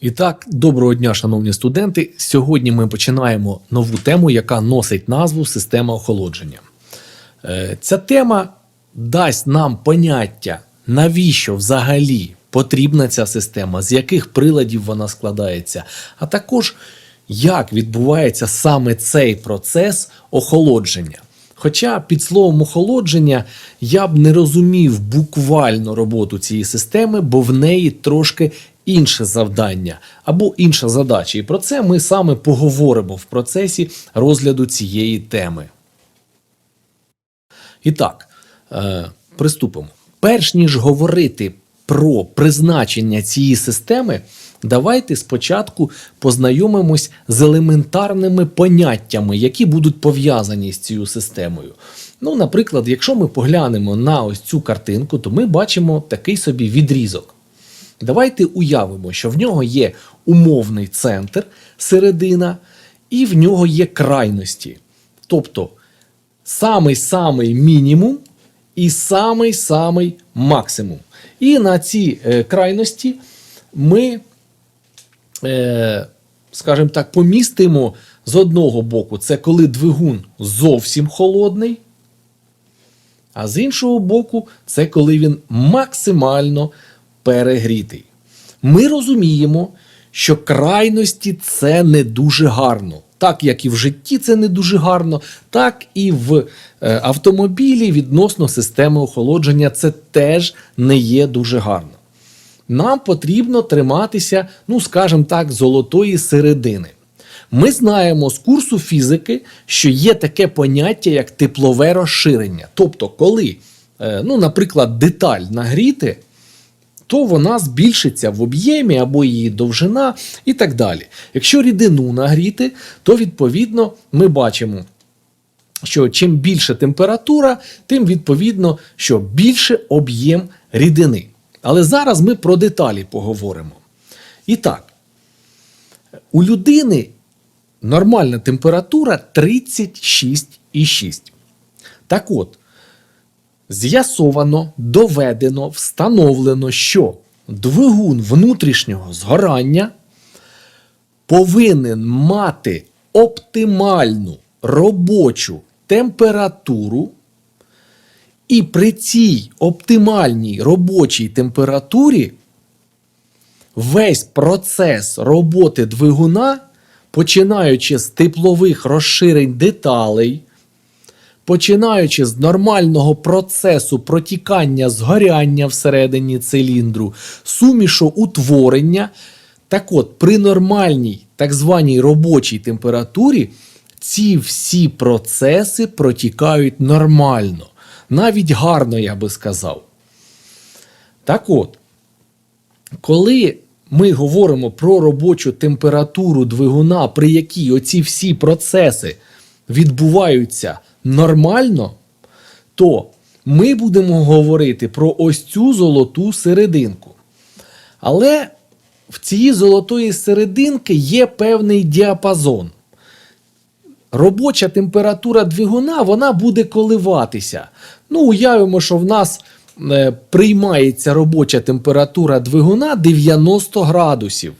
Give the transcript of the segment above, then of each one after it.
І так, доброго дня, шановні студенти. Сьогодні ми починаємо нову тему, яка носить назву Система охолодження. Е, Ця тема дасть нам поняття, навіщо взагалі потрібна ця система, з яких приладів вона складається, а також як відбувається саме цей процес охолодження. Хоча під словом охолодження я б не розумів буквально роботу цієї системи, бо в неї трошки інше завдання або інша задача. І про це ми саме поговоримо в процесі розгляду цієї теми. І так, е, приступимо. Перш ніж говорити про призначення цієї системи, давайте спочатку познайомимось з елементарними поняттями, які будуть пов'язані з цією системою. Ну, наприклад, якщо ми поглянемо на ось цю картинку, то ми бачимо такий собі відрізок. Давайте уявимо, що в нього є умовний центр, середина, і в нього є крайності. Тобто самий-самий мінімум і самий-самий максимум. І на ці е, крайності ми, е, скажімо так, помістимо з одного боку, це коли двигун зовсім холодний, а з іншого боку, це коли він максимально перегрітий. Ми розуміємо, що крайності це не дуже гарно. Так як і в житті це не дуже гарно, так і в е, автомобілі відносно системи охолодження це теж не є дуже гарно. Нам потрібно триматися, ну скажімо так, золотої середини. Ми знаємо з курсу фізики, що є таке поняття, як теплове розширення. Тобто, коли, е, ну, наприклад, деталь нагріти, то вона збільшиться в об'ємі або її довжина і так далі. Якщо рідину нагріти, то відповідно ми бачимо, що чим більше температура, тим відповідно, що більше об'єм рідини. Але зараз ми про деталі поговоримо. І так, у людини нормальна температура 36,6. Так от, з'ясовано, доведено, встановлено, що двигун внутрішнього згорання повинен мати оптимальну робочу температуру, і при цій оптимальній робочій температурі весь процес роботи двигуна, починаючи з теплових розширень деталей, починаючи з нормального процесу протікання згоряння всередині циліндру, сумішу утворення. Так от, при нормальній так званій робочій температурі ці всі процеси протікають нормально, навіть гарно, я би сказав. Так от, коли ми говоримо про робочу температуру двигуна, при якій оці всі процеси відбуваються нормально, то ми будемо говорити про ось цю золоту серединку. Але в цій золотої серединки є певний діапазон. Робоча температура двигуна вона буде коливатися. Ну, уявимо, що в нас е, приймається робоча температура двигуна 90 градусів.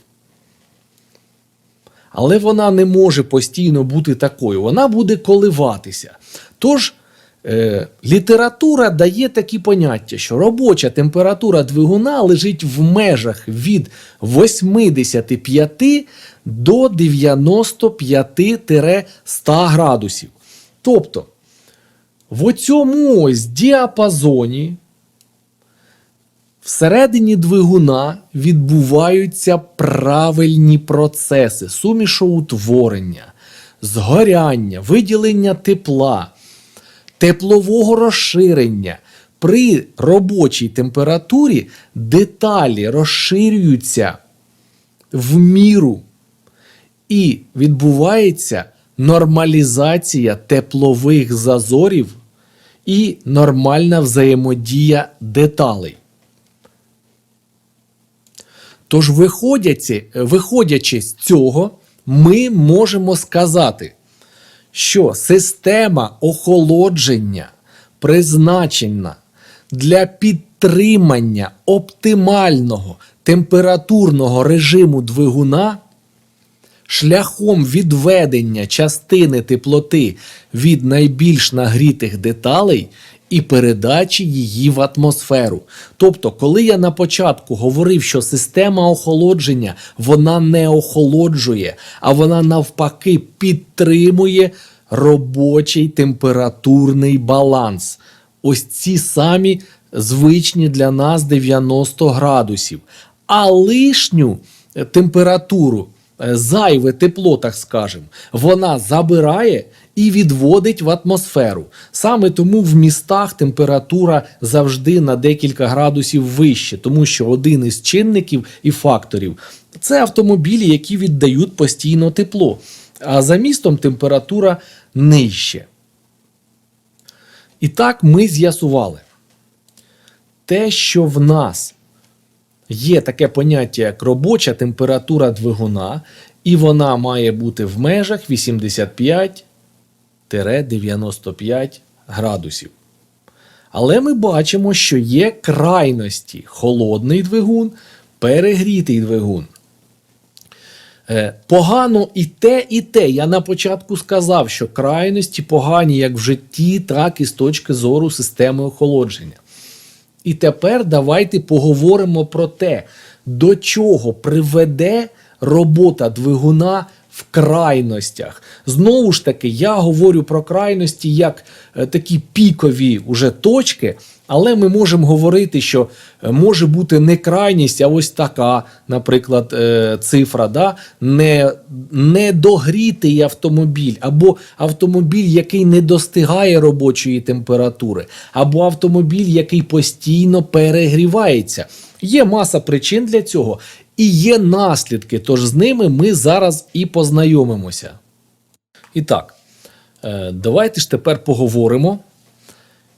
Але вона не може постійно бути такою, вона буде коливатися. Тож, е, література дає такі поняття, що робоча температура двигуна лежить в межах від 85 до 95-100 градусів. Тобто, в оцьому ось діапазоні всередині двигуна відбуваються правильні процеси сумішоутворення, згоряння, виділення тепла, теплового розширення. При робочій температурі деталі розширюються в міру і відбувається нормалізація теплових зазорів і нормальна взаємодія деталей. Тож, виходячи, виходячи з цього, ми можемо сказати, що система охолодження призначена для підтримання оптимального температурного режиму двигуна шляхом відведення частини теплоти від найбільш нагрітих деталей і передачі її в атмосферу. Тобто, коли я на початку говорив, що система охолодження вона не охолоджує, а вона навпаки підтримує робочий температурний баланс. Ось ці самі звичні для нас 90 градусів. А лишню температуру, зайве тепло, так скажемо, вона забирає і відводить в атмосферу. Саме тому в містах температура завжди на декілька градусів вище, тому що один із чинників і факторів це автомобілі, які віддають постійно тепло. А за містом температура нижче. І так ми з'ясували те, що в нас є таке поняття, як робоча температура двигуна, і вона має бути в межах 85-95 градусів. Але ми бачимо, що є крайності: холодний двигун, перегрітий двигун. Е, Погано і те, і те. Я на початку сказав, що крайності погані як в житті, так і з точки зору системи охолодження. І тепер давайте поговоримо про те, до чого приведе робота двигуна в крайностях. Знову ж таки, я говорю про крайності як е, такі пікові уже точки, але ми можемо говорити, що е, може бути не крайність, а ось така, наприклад, е, цифра, да? не, недогрітий автомобіль, або автомобіль, який не достигає робочої температури, або автомобіль, який постійно перегрівається. Є маса причин для цього, і є наслідки, тож з ними ми зараз і познайомимося. І так, е, давайте ж тепер поговоримо,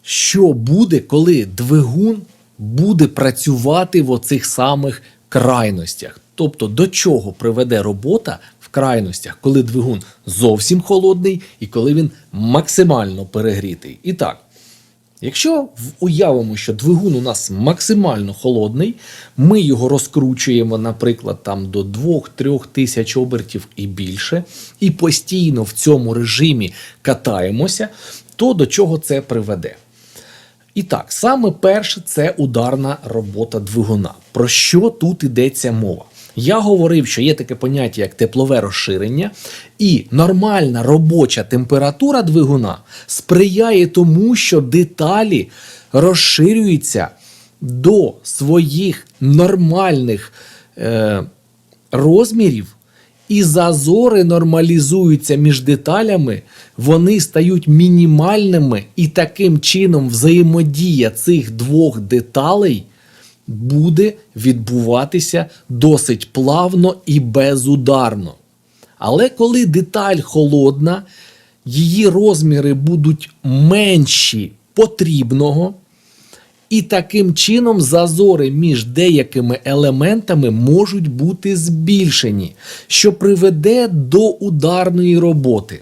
що буде, коли двигун буде працювати в оцих самих крайностях. Тобто, до чого приведе робота в крайностях, коли двигун зовсім холодний і коли він максимально перегрітий. І так, Якщо уявимо, що двигун у нас максимально холодний, ми його розкручуємо, наприклад, там до 2-3 тисяч обертів і більше, і постійно в цьому режимі катаємося, то до чого це приведе? І так, саме перше це ударна робота двигуна. Про що тут йдеться мова? Я говорив, що є таке поняття, як теплове розширення, і нормальна робоча температура двигуна сприяє тому, що деталі розширюються до своїх нормальних е, розмірів, і зазори нормалізуються між деталями, вони стають мінімальними, і таким чином взаємодія цих двох деталей буде відбуватися досить плавно і безударно. Але коли деталь холодна, її розміри будуть менші потрібного, і таким чином зазори між деякими елементами можуть бути збільшені, що приведе до ударної роботи.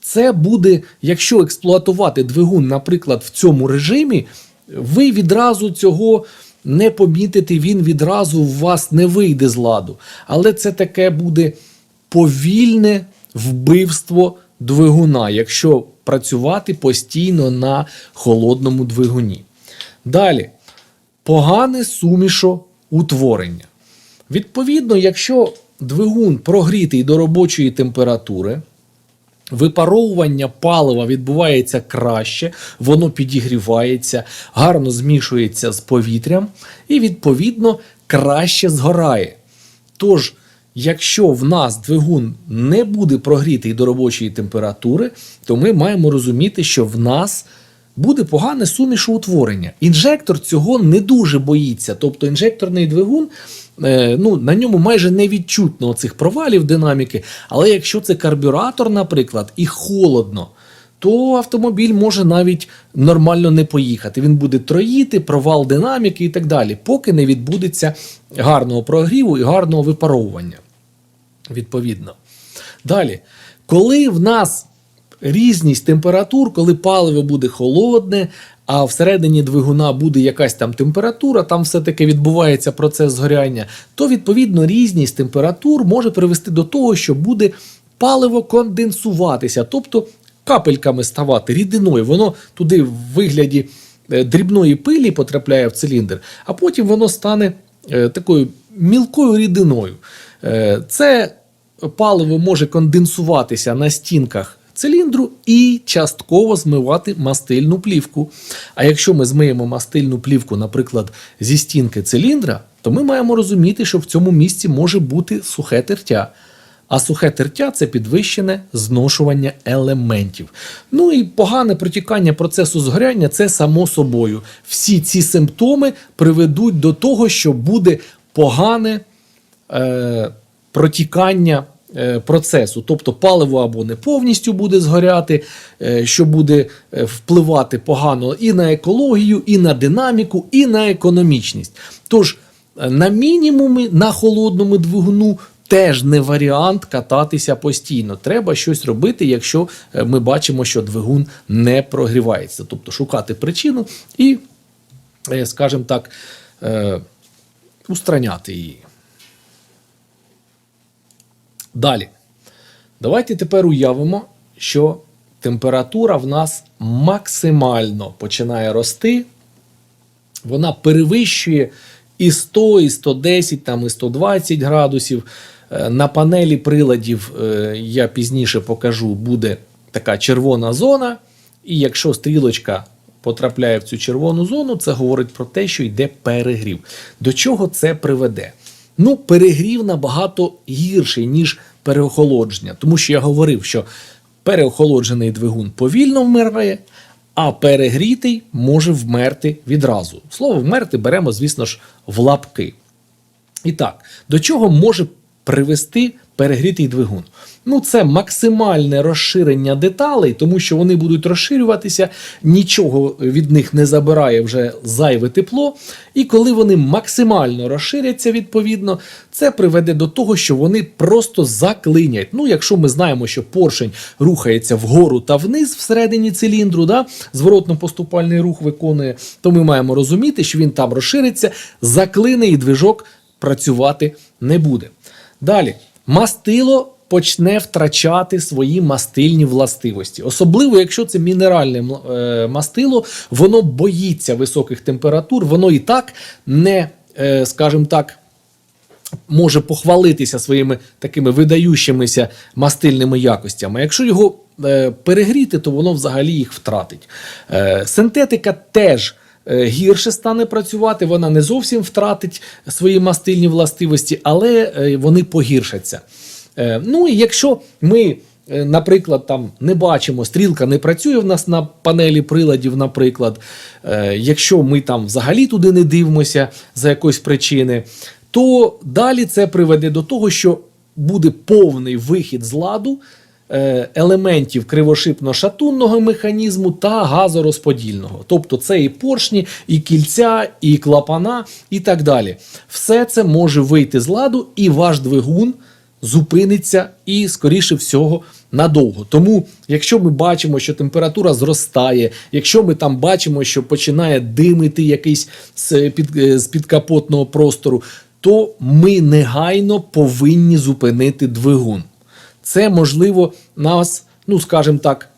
Це буде, якщо експлуатувати двигун, наприклад, в цьому режимі, ви відразу цього не помітите, він відразу у вас не вийде з ладу. Але це таке буде повільне вбивство двигуна, якщо працювати постійно на холодному двигуні. Далі, погане сумішоутворення. Відповідно, якщо двигун прогрітий до робочої температури, Випаровування палива відбувається краще, воно підігрівається, гарно змішується з повітрям і, відповідно, краще згорає. Тож, якщо в нас двигун не буде прогрітий до робочої температури, то ми маємо розуміти, що в нас буде погане сумішоутворення. Інжектор цього не дуже боїться. Тобто інжекторний двигун, е, ну, на ньому майже не відчутно цих провалів динаміки. Але якщо це карбюратор, наприклад, і холодно, то автомобіль може навіть нормально не поїхати. Він буде троїти, провал динаміки і так далі, поки не відбудеться гарного прогріву і гарного випаровування. Відповідно. Далі, коли в нас різність температур, коли паливо буде холодне, а всередині двигуна буде якась там температура, там все-таки відбувається процес згоряння, то відповідно різність температур може привести до того, що буде паливо конденсуватися, тобто капельками ставати рідиною. Воно туди в вигляді е, дрібної пилі потрапляє в циліндр, а потім воно стане е, такою мілкою рідиною. Е, Це паливо може конденсуватися на стінках циліндру і частково змивати мастильну плівку. А якщо ми змиємо мастильну плівку, наприклад, зі стінки циліндра, то ми маємо розуміти, що в цьому місці може бути сухе тертя. А сухе тертя це підвищене зношування елементів. Ну і погане протікання процесу згоряння це само собою. Всі ці симптоми приведуть до того, що буде погане е, протікання процесу. Тобто паливо або не повністю буде згоряти, е, що буде е, впливати погано і на екологію, і на динаміку, і на економічність. Тож, е, на мінімумі на холодному двигуну. Теж не варіант кататися постійно. Треба щось робити, якщо е, ми бачимо, що двигун не прогрівається. Тобто шукати причину і, е, скажімо так, е, устраняти її. Далі. Давайте тепер уявимо, що температура в нас максимально починає рости. Вона перевищує і 100, і 110, там, і 120 градусів. Е, На панелі приладів е, я пізніше покажу, буде така червона зона. І якщо стрілочка потрапляє в цю червону зону, це говорить про те, що йде перегрів. До чого це приведе? Ну, перегрів набагато гірший, ніж переохолодження. Тому що я говорив, що переохолоджений двигун повільно вмирає, а перегрітий може вмерти відразу. Слово вмерти беремо, звісно ж, в лапки. І так, до чого може привести перегрітий двигун? Ну, це максимальне розширення деталей, тому що вони будуть розширюватися, нічого від них не забирає вже зайве тепло. І коли вони максимально розширяться, відповідно, це приведе до того, що вони просто заклинять. Ну, якщо ми знаємо, що поршень рухається вгору та вниз всередині циліндру, да, зворотно-поступальний рух виконує, то ми маємо розуміти, що він там розшириться, заклине і движок працювати не буде. Далі, мастило почне втрачати свої мастильні властивості. Особливо, якщо це мінеральне е, мастило, воно боїться високих температур, воно і так не, е, скажімо так, може похвалитися своїми такими видаючимися мастильними якостями. Якщо його е, перегріти, то воно взагалі їх втратить. Синтетика теж. Е, Гірше стане працювати, вона не зовсім втратить свої мастильні властивості, але е, вони погіршаться. Е, Ну і якщо ми, наприклад, там не бачимо, стрілка не працює в нас на панелі приладів, наприклад, якщо ми там взагалі туди не дивимося за якоїсь причини, то далі це приведе до того, що буде повний вихід з ладу елементів кривошипно-шатунного механізму та газорозподільного. Тобто це і поршні, і кільця, і клапана, і так далі. Все це може вийти з ладу, і ваш двигун зупиниться і, скоріше всього, надовго. Тому, якщо ми бачимо, що температура зростає, якщо ми там бачимо, що починає димити якийсь з під, е, з підкапотного простору, то ми негайно повинні зупинити двигун. Це можливо нас, ну скажімо так,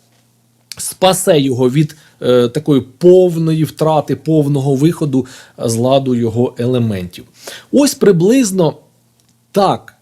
спасе його від е, такої повної втрати, повного виходу з ладу його елементів. Ось приблизно так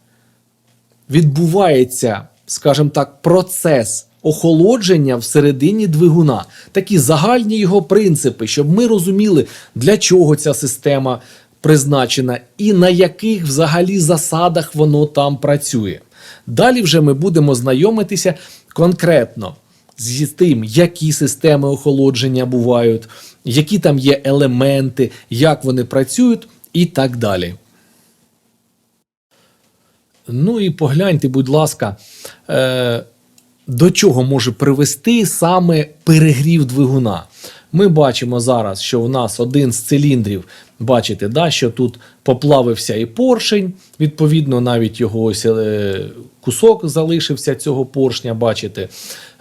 відбувається, скажімо так, процес охолодження всередині двигуна. Такі загальні його принципи, щоб ми розуміли, для чого ця система призначена і на яких взагалі засадах воно там працює. Далі вже ми будемо знайомитися конкретно з тим, які системи охолодження бувають, які там є елементи, як вони працюють і так далі. Ну і погляньте, будь ласка, е, до чого може привести саме перегрів двигуна. Ми бачимо зараз, що у нас один з циліндрів, бачите, да, що тут поплавився і поршень, відповідно, навіть його ось, е, кусок залишився цього поршня, бачите.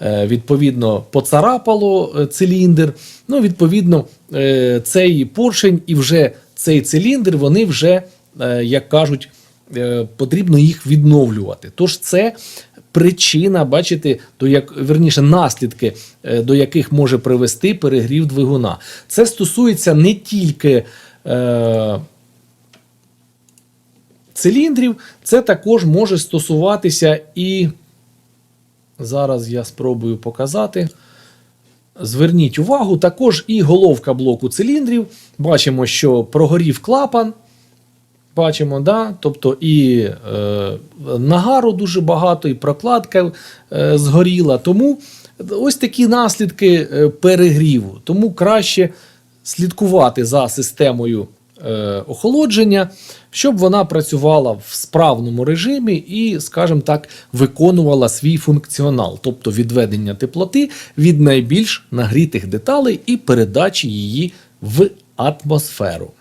Е, відповідно, поцарапало е, циліндр. Ну, відповідно, цей поршень і вже цей циліндр, вони вже, як кажуть, потрібно їх відновлювати. Тож це причина, бачите, до як верніше наслідки, е, до яких може привести перегрів двигуна. Це стосується не тільки. Е, Циліндрів це також може стосуватися і зараз я спробую показати. Зверніть увагу, також і головка блоку циліндрів. Бачимо, що прогорів клапан. Бачимо, да? тобто і е, нагару дуже багато, і прокладка е, згоріла. Тому ось такі наслідки е, перегріву. Тому краще слідкувати за системою е, охолодження, щоб вона працювала в справному режимі і, скажімо так, виконувала свій функціонал, тобто відведення теплоти від найбільш нагрітих деталей і передачі її в атмосферу.